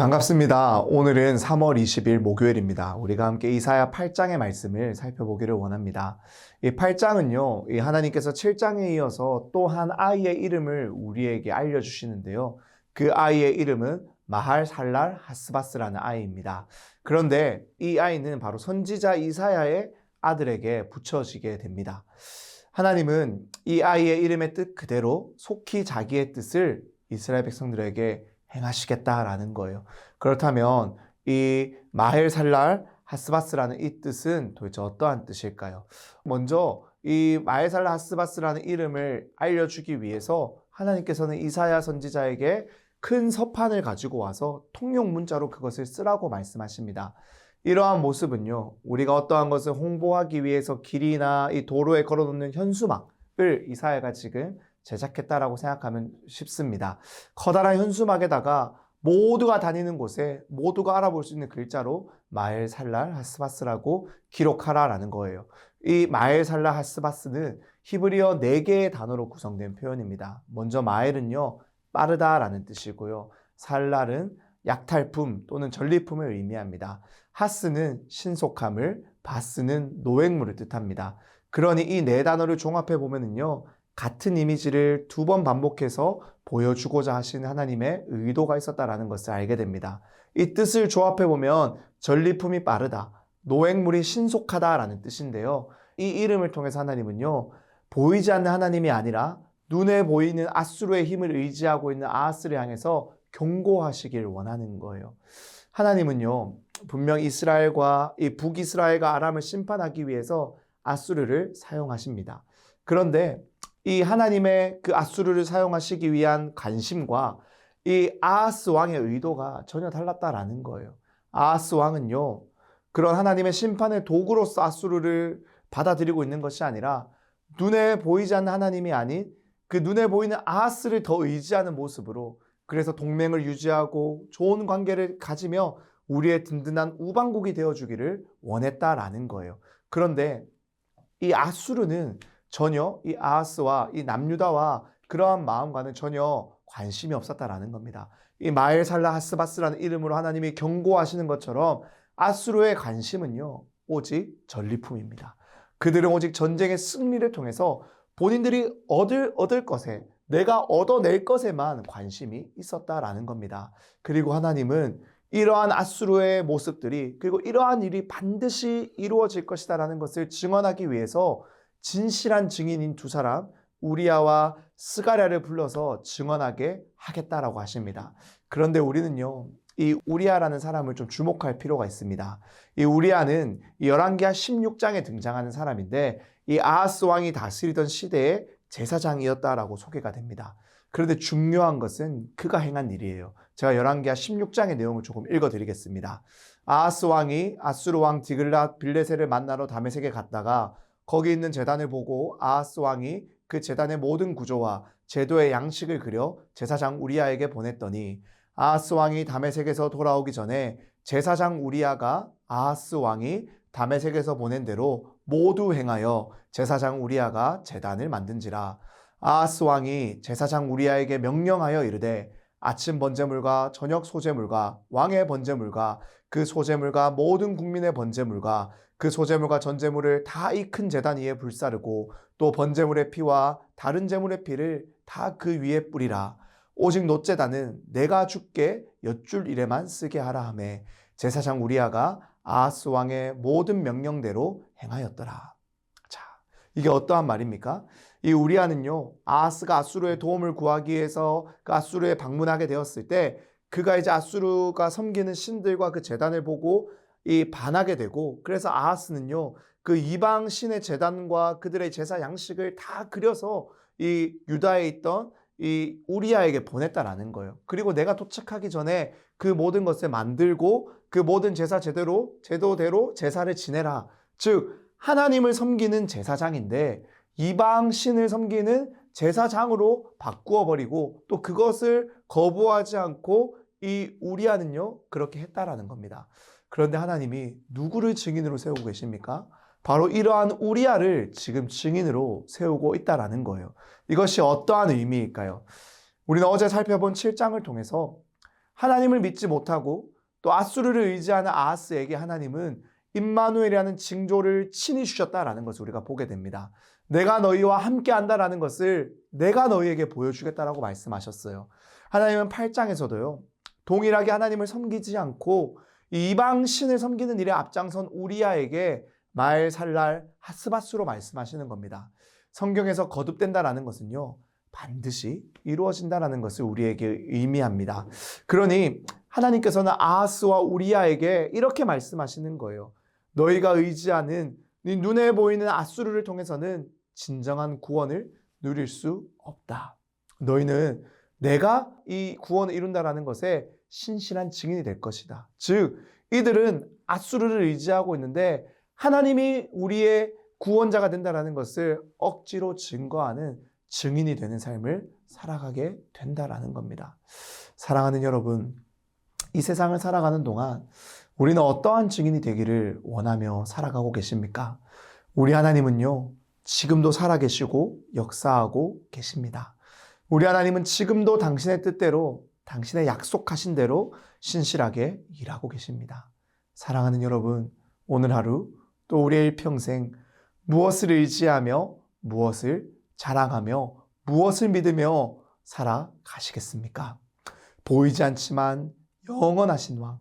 반갑습니다. 오늘은 3월 20일 목요일입니다. 우리가 함께 이사야 8장의 말씀을 살펴보기를 원합니다. 이 8장은요, 이 하나님께서 7장에 이어서 또 한 아이의 이름을 우리에게 알려주시는데요. 그 아이의 이름은 마할 살랄 하스바스라는 아이입니다. 그런데 이 아이는 바로 선지자 이사야의 아들에게 붙여지게 됩니다. 하나님은 이 아이의 이름의 뜻 그대로 속히 자기의 뜻을 이스라엘 백성들에게 행하시겠다라는 거예요. 그렇다면 이 마헬 살랄 하스바스라는 이 뜻은 도대체 어떠한 뜻일까요? 먼저 이 마헬 살랄 하스바스라는 이름을 알려주기 위해서 하나님께서는 이사야 선지자에게 큰 서판을 가지고 와서 통용 문자로 그것을 쓰라고 말씀하십니다. 이러한 모습은요, 우리가 어떠한 것을 홍보하기 위해서 길이나 이 도로에 걸어놓는 현수막을 이사야가 지금 제작했다라고 생각하면 쉽습니다. 커다란 현수막에다가 모두가 다니는 곳에 모두가 알아볼 수 있는 글자로 마엘 살랄 하스바스라고 기록하라라는 거예요. 이 마엘 살랄 하스바스는 히브리어 4개의 단어로 구성된 표현입니다. 먼저 마엘은요, 빠르다라는 뜻이고요. 살랄은 약탈품 또는 전리품을 의미합니다. 하스는 신속함을, 바스는 노획물을 뜻합니다. 그러니 이 네 단어를 종합해 보면은요, 같은 이미지를 두 번 반복해서 보여주고자 하시는 하나님의 의도가 있었다라는 것을 알게 됩니다. 이 뜻을 조합해 보면 전리품이 빠르다, 노획물이 신속하다라는 뜻인데요. 이 이름을 통해서 하나님은요, 보이지 않는 하나님이 아니라 눈에 보이는 아수르의 힘을 의지하고 있는 아하스를 향해서 경고하시길 원하는 거예요. 하나님은요, 분명 이스라엘과 이 북이스라엘과 아람을 심판하기 위해서 아수르를 사용하십니다. 그런데 이 하나님의 그 아수르를 사용하시기 위한 관심과 이 아하스 왕의 의도가 전혀 달랐다라는 거예요. 아하스 왕은요, 그런 하나님의 심판의 도구로서 아수르를 받아들이고 있는 것이 아니라 눈에 보이지 않는 하나님이 아닌 그 눈에 보이는 아하스를 더 의지하는 모습으로 그래서 동맹을 유지하고 좋은 관계를 가지며 우리의 든든한 우방국이 되어주기를 원했다라는 거예요. 그런데 이 아수르는 전혀 이 아하스와 이 남유다와 그러한 마음과는 전혀 관심이 없었다라는 겁니다. 이 마엘 살라 하스바스라는 이름으로 하나님이 경고하시는 것처럼 아수르의 관심은요 오직 전리품입니다. 그들은 오직 전쟁의 승리를 통해서 본인들이 얻을 얻을 것에 내가 얻어낼 것에만 관심이 있었다라는 겁니다. 그리고 하나님은 이러한 아수르의 모습들이 그리고 이러한 일이 반드시 이루어질 것이다라는 것을 증언하기 위해서 진실한 증인인 두 사람 우리아와 스가랴를 불러서 증언하게 하겠다라고 하십니다. 그런데 우리는요. 이 우리아라는 사람을 좀 주목할 필요가 있습니다. 이 우리아는 이 열왕기하 16장에 등장하는 사람인데 이 아하스 왕이 다스리던 시대에 제사장이었다라고 소개가 됩니다. 그런데 중요한 것은 그가 행한 일이에요. 제가 열왕기하 16장의 내용을 조금 읽어 드리겠습니다. 아하스 왕이 아수르 왕 디글랏 빌레세를 만나러 다메섹에 갔다가 거기 있는 재단을 보고 아하스 왕이 그 재단의 모든 구조와 제도의 양식을 그려 제사장 우리아에게 보냈더니 아하스 왕이 다메섹에서 돌아오기 전에 제사장 우리아가 아하스 왕이 다메섹에서 보낸 대로 모두 행하여 제사장 우리아가 제단을 만든지라. 아하스 왕이 제사장 우리아에게 명령하여 이르되 아침 번제물과 저녁 소제물과 왕의 번제물과 그 소제물과 모든 국민의 번제물과 그 소제물과 전제물을 다 이큰 제단 위에 불사르고 또 번제물의 피와 다른 제물의 피를 다 그 위에 뿌리라 오직 노제단은 내가 죽게 엿줄 일에만 쓰게 하라 하매 제사장 우리아가 아하스 왕의 모든 명령대로 행하였더라. 자, 이게 어떠한 말입니까? 이 우리아는요, 아하스가 아수르의 도움을 구하기 위해서 그 아수르에 방문하게 되었을 때 그가 이제 아수르가 섬기는 신들과 그 재단을 보고 이 반하게 되고 그래서 아하스는요, 그 이방 신의 재단과 그들의 제사 양식을 다 그려서 이 유다에 있던 이 우리아에게 보냈다라는 거예요. 그리고 내가 도착하기 전에 그 모든 것을 만들고 그 모든 제사 제대로 제도대로 제사를 지내라. 즉 하나님을 섬기는 제사장인데 이방 신을 섬기는 제사장으로 바꾸어 버리고 또 그것을 거부하지 않고 이 우리아는요 그렇게 했다라는 겁니다. 그런데 하나님이 누구를 증인으로 세우고 계십니까? 바로 이러한 우리아를 지금 증인으로 세우고 있다라는 거예요. 이것이 어떠한 의미일까요? 우리는 어제 살펴본 7장을 통해서 하나님을 믿지 못하고 또 아수르를 의지하는 아하스에게 하나님은 임마누엘이라는 징조를 친히 주셨다라는 것을 우리가 보게 됩니다. 내가 너희와 함께 한다라는 것을 내가 너희에게 보여주겠다라고 말씀하셨어요. 하나님은 8장에서도요. 동일하게 하나님을 섬기지 않고 이방 신을 섬기는 일에 앞장선 우리아에게 말살랄 하스바스로 말씀하시는 겁니다. 성경에서 거듭된다라는 것은요. 반드시 이루어진다라는 것을 우리에게 의미합니다. 그러니 하나님께서는 아하스와 우리아에게 이렇게 말씀하시는 거예요. 너희가 의지하는 네 눈에 보이는 아수르를 통해서는 진정한 구원을 누릴 수 없다. 너희는 내가 이 구원을 이룬다라는 것에 신실한 증인이 될 것이다. 즉, 이들은 아수르를 의지하고 있는데 하나님이 우리의 구원자가 된다라는 것을 억지로 증거하는 증인이 되는 삶을 살아가게 된다라는 겁니다. 사랑하는 여러분, 이 세상을 살아가는 동안 우리는 어떠한 증인이 되기를 원하며 살아가고 계십니까? 우리 하나님은요, 지금도 살아계시고 역사하고 계십니다. 우리 하나님은 지금도 당신의 뜻대로, 당신의 약속하신 대로 신실하게 일하고 계십니다. 사랑하는 여러분, 오늘 하루 또 우리의 일평생 무엇을 의지하며 무엇을 자랑하며 무엇을 믿으며 살아가시겠습니까? 보이지 않지만 영원하신 왕,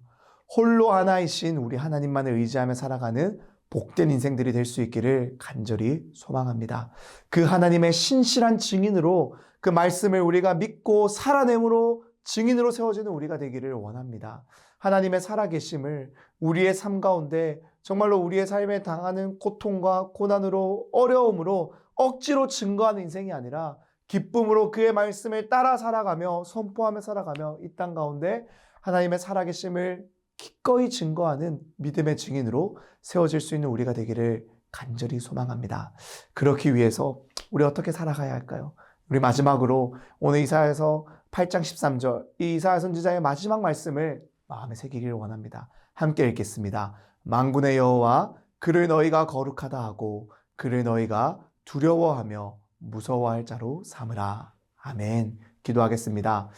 홀로 하나이신 우리 하나님만을 의지하며 살아가는 복된 인생들이 될 수 있기를 간절히 소망합니다. 그 하나님의 신실한 증인으로 그 말씀을 우리가 믿고 살아내므로 증인으로 세워지는 우리가 되기를 원합니다. 하나님의 살아계심을 우리의 삶 가운데 정말로 우리의 삶에 당하는 고통과 고난으로 어려움으로 억지로 증거하는 인생이 아니라 기쁨으로 그의 말씀을 따라 살아가며 선포하며 살아가며 이 땅 가운데 하나님의 살아계심을 기꺼이 증거하는 믿음의 증인으로 세워질 수 있는 우리가 되기를 간절히 소망합니다. 그렇기 위해서 우리 어떻게 살아가야 할까요? 우리 마지막으로 오늘 이사야서 8장 13절 이 이사야 선지자의 마지막 말씀을 마음에 새기기를 원합니다. 함께 읽겠습니다. 만군의 여호와 그를 너희가 거룩하다 하고 그를 너희가 두려워하며 무서워할 자로 삼으라. 아멘. 기도하겠습니다.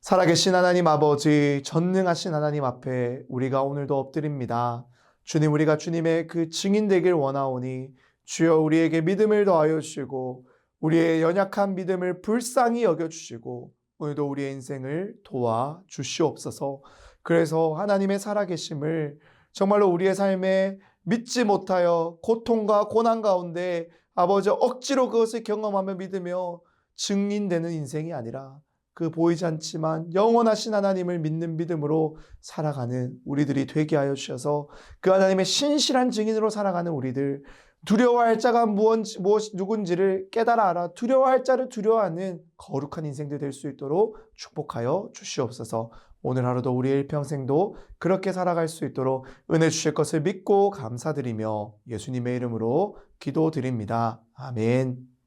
살아계신 하나님 아버지, 전능하신 하나님 앞에 우리가 오늘도 엎드립니다. 주님, 우리가 주님의 그 증인 되길 원하오니 주여 우리에게 믿음을 더하여 주시고 우리의 연약한 믿음을 불쌍히 여겨 주시고 오늘도 우리의 인생을 도와 주시옵소서. 그래서 하나님의 살아계심을 정말로 우리의 삶에 믿지 못하여 고통과 고난 가운데 아버지 억지로 그것을 경험하며 믿으며 증인되는 인생이 아니라 그 보이지 않지만 영원하신 하나님을 믿는 믿음으로 살아가는 우리들이 되게 하여 주셔서 그 하나님의 신실한 증인으로 살아가는 우리들 두려워할 자가 무엇, 무엇 누군지를 깨달아 알아 두려워할 자를 두려워하는 거룩한 인생들 될 수 있도록 축복하여 주시옵소서. 오늘 하루도 우리의 일평생도 그렇게 살아갈 수 있도록 은혜 주실 것을 믿고 감사드리며 예수님의 이름으로 기도드립니다. 아멘.